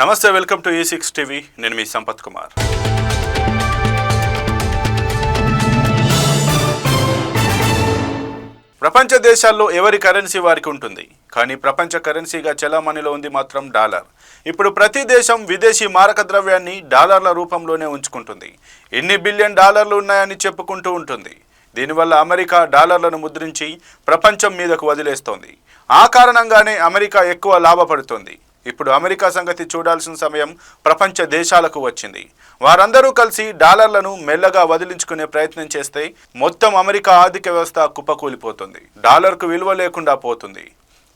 నమస్తే welcome to ఈ six TV. నేను మీ సంపత్ కుమార్. ప్రపంచ దేశాల్లో ఎవరి కరెన్సీ వారికి ఉంటుంది? కానీ ప్రపంచ కరెన్సీగా చలామణిలో ఉంది మాత్రం డాలర్. ఇప్పుడు ప్రతి దేశం విదేశీ మారక ద్రవ్యాన్ని డాలర్ల రూపంలోనే ఉంచుకుంటుంది. ఎన్ని బిలియన్ డాలర్లు ఉన్నాయని చెప్పుకుంటూ ఉంటుంది. దీనివల్ల అమెరికా డాలర్లను ముద్రించి ప్రపంచం మీదకు వదిలేస్తోంది. ఆ కారణంగానే అమెరికా ఎక్కువ లాభపడుతోంది. ఇప్పుడు అమెరికా సంగతి చూడాల్సిన సమయం ప్రపంచ దేశాలకు వచ్చింది. వారందరూ కలిసి డాలర్లను మెల్లగా వదిలించుకునే ప్రయత్నం చేస్తే మొత్తం అమెరికా ఆర్థిక వ్యవస్థ కుప్పకూలిపోతుంది. డాలర్కు విలువ లేకుండా పోతుంది.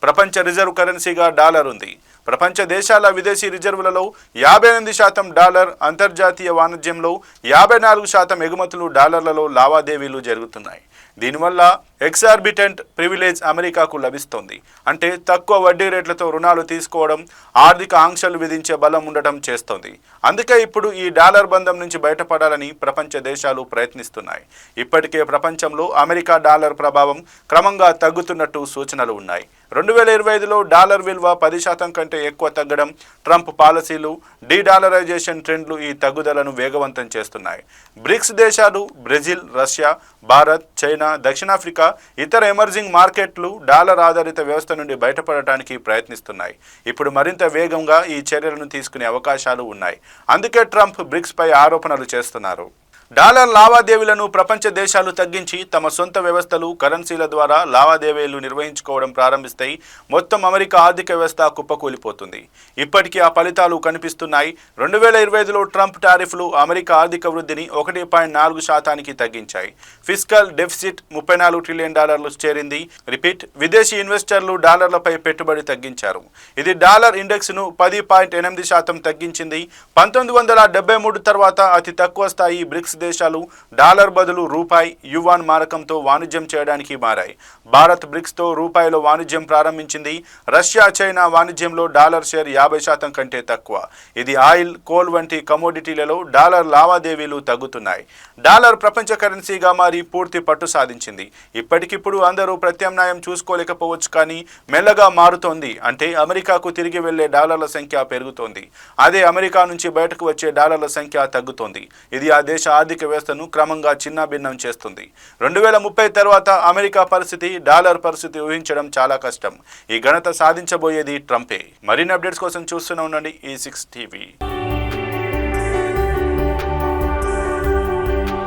ప్రపంచ రిజర్వ్ కరెన్సీగా డాలర్ ఉంది. ప్రపంచ దేశాల విదేశీ రిజర్వులలో యాభై ఎనిమిది శాతం డాలర్ అంతర్జాతీయ వాణిజ్యంలో యాభై నాలుగు శాతం ఎగుమతులు డాలర్లలో లావాదేవీలు జరుగుతున్నాయి. దీనివల్ల ఎక్సార్బిటెంట్ ప్రివిలేజ్ అమెరికాకు లభిస్తోంది. అంటే తక్కువ వడ్డీ రేట్లతో రుణాలు తీసుకోవడం ఆర్థిక ఆంక్షలు విధించే బలం ఉండటం చేస్తోంది. అందుకే ఇప్పుడు ఈ డాలర్ బంధం నుంచి బయటపడాలని ప్రపంచ దేశాలు ప్రయత్నిస్తున్నాయి. ఇప్పటికే ప్రపంచంలో అమెరికా డాలర్ ప్రభావం క్రమంగా తగ్గుతున్నట్టు సూచనలు ఉన్నాయి. రెండు వేల ఇరవై ఐదులో డాలర్ విలువ పది శాతం కంటే ఎక్కువ తగ్గడం ట్రంప్ పాలసీలు డీడాలరైజేషన్ ట్రెండ్లు ఈ తగ్గుదలను వేగవంతం చేస్తున్నాయి. బ్రిక్స్ దేశాలు బ్రెజిల్ రష్యా భారత్ చైనా దక్షిణాఫ్రికా ఇతర ఎమర్జింగ్ మార్కెట్లు డాలర్ ఆధారిత వ్యవస్థ నుండి బయటపడటానికి ప్రయత్నిస్తున్నాయి. ఇప్పుడు మరింత వేగంగా ఈ చర్యలను తీసుకునే అవకాశాలు ఉన్నాయి. అందుకే ట్రంప్ బ్రిక్స్ పై ఆరోపణలు చేస్తున్నారు. డాలర్ లావాదేవీలను ప్రపంచ దేశాలు తగ్గించి తమ సొంత వ్యవస్థలు కరెన్సీల ద్వారా లావాదేవీలు నిర్వహించుకోవడం ప్రారంభిస్తాయి మొత్తం అమెరికా ఆర్థిక వ్యవస్థ కుప్పకూలిపోతుంది. ఇప్పటికీ ఆ ఫలితాలు కనిపిస్తున్నాయి. రెండు వేల ఇరవై ఐదులో ట్రంప్ టారిఫ్లు అమెరికా ఆర్థిక వృద్ధిని ఒకటి పాయింట్ నాలుగు శాతానికి తగ్గించాయి. ఫిస్కల్ డెఫిసిట్ ముప్పై నాలుగు ట్రిలియన్ డాలర్లు చేరింది. రిపీట్ విదేశీ ఇన్వెస్టర్లు డాలర్లపై పెట్టుబడి తగ్గించారు. ఇది డాలర్ ఇండెక్స్ను పది పాయింట్ ఎనిమిది శాతం తగ్గించింది. పంతొమ్మిది వందల డెబ్బై మూడు తర్వాత అతి తక్కువ స్థాయి బ్రిక్స్ బ్రిక్స్ దేశాలు డాలర్ బదులు రూపాయి యువాన్ మారకంతో వాణిజ్యం చేయడానికి మారాయి. భారత్ బ్రిక్స్తో రూపాయిలో వాణిజ్యం ప్రారంభించింది. రష్యా చైనా వాణిజ్యంలో డాలర్ షేర్ యాభై శాతం కంటే తక్కువ. ఇది ఆయిల్ కోల్ వంటి కమోడిటీలలో డాలర్ లావాదేవీలు తగ్గుతున్నాయి. డాలర్ ప్రపంచ కరెన్సీగా మారి పూర్తి పట్టు సాధించింది. ఇప్పటికిప్పుడు అందరూ ప్రత్యామ్నాయం చూసుకోలేకపోవచ్చు కానీ మెల్లగా మారుతోంది. అంటే అమెరికాకు తిరిగి వెళ్ళే డాలర్ల సంఖ్య పెరుగుతోంది. అదే అమెరికా నుంచి బయటకు వచ్చే డాలర్ల సంఖ్య తగ్గుతోంది. ఇది ఆ దేశ ఆర్థిక వ్యవస్థను క్రమంగా చిన్నాభిన్నం చేస్తుంది. రెండు వేల ముప్పై తర్వాత అమెరికా పరిస్థితి డాలర్ పరిస్థితి ఊహించడం చాలా కష్టం. ఈ ఘనత సాధించబోయేది ట్రంపే. మరిన్ని అప్డేట్స్ కోసం చూస్తూనే ఉండండి ఈ సిక్స్ టీవీ.